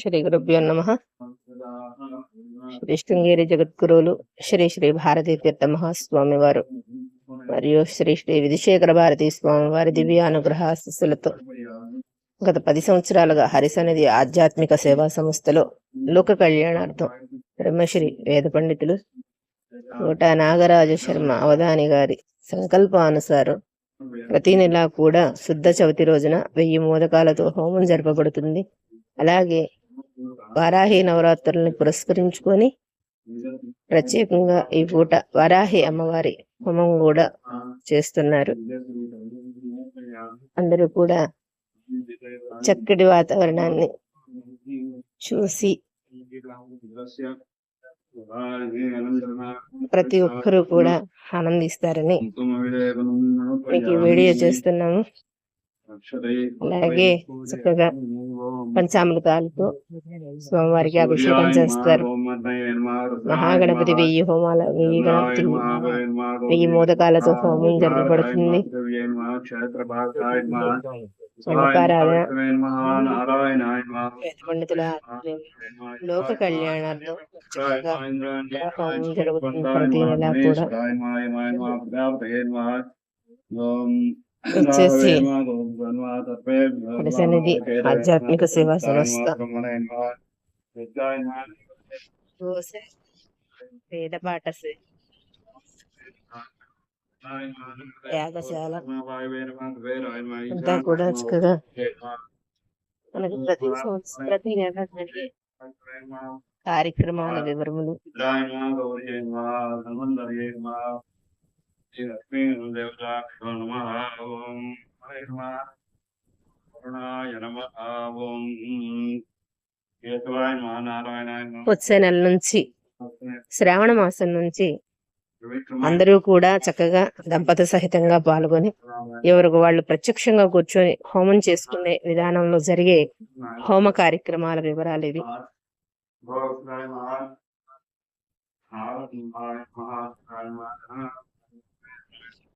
శ్రీ గురుభ్యో నమ. శ్రీ శృంగేరి జగద్గురువులు శ్రీ శ్రీ భారతీ తీర్థ మహాస్వామి వారు మరియు శ్రీ శ్రీ విధిశేఖర భారతీ స్వామి వారి దివ్య అనుగ్రహ గత పది సంవత్సరాలుగా హరిసన్నిధి ఆధ్యాత్మిక సేవా సంస్థలో లోక కళ్యాణార్థం. బ్రహ్మశ్రీ వేద పండితులు కోట నాగరాజ శర్మ అవధాని గారి సంకల్పానుసారం ప్రతి నెల కూడా శుద్ధ చవితి రోజున వెయ్యి మోదకాలతో హోమం జరపబడుతుంది. అలాగే వారాహి నవరాత్రుల్ని పురస్కరించుకొని ప్రత్యేకంగా ఈ పూట వారాహి అమ్మవారి హోమం కూడా చేస్తున్నారు. అందరూ కూడా చక్కటి వాతావరణాన్ని చూసి ప్రతి ఒక్కరూ కూడా ఆనందిస్తారని మీకు వీడియో చేస్తున్నాము. అలాగే చక్కగా పంచామృతాలతో స్వామివారికి అభిషేకం చేస్తారు. మహాగణపతి వెయ్యి హోమాల వెయ్యి గణపతి వెయ్యి మోదకాలతో హోమం జరపబడుతుంది వేద పండితుల ఆధ్వర్యంలో లోక కళ్యాణార్థం జరుగుతుంది. ప్రతి నెల కూడా ఆధ్యాత్మిక సేవా సంస్థ. వేద పాఠశాల యాగశాల అంతా కూడా చక్కగా మనకి ప్రతి సంవత్సరం ప్రతి నెల జరిగే కార్యక్రమాల వివరములు. వచ్చే నెల నుంచి శ్రావణ మాసం నుంచి అందరూ కూడా చక్కగా దంపతి సహితంగా పాల్గొని ఎవరికి వాళ్ళు ప్రత్యక్షంగా కూర్చొని హోమం చేసుకునే విధానంలో జరిగే హోమ కార్యక్రమాల వివరాలు ఇవి.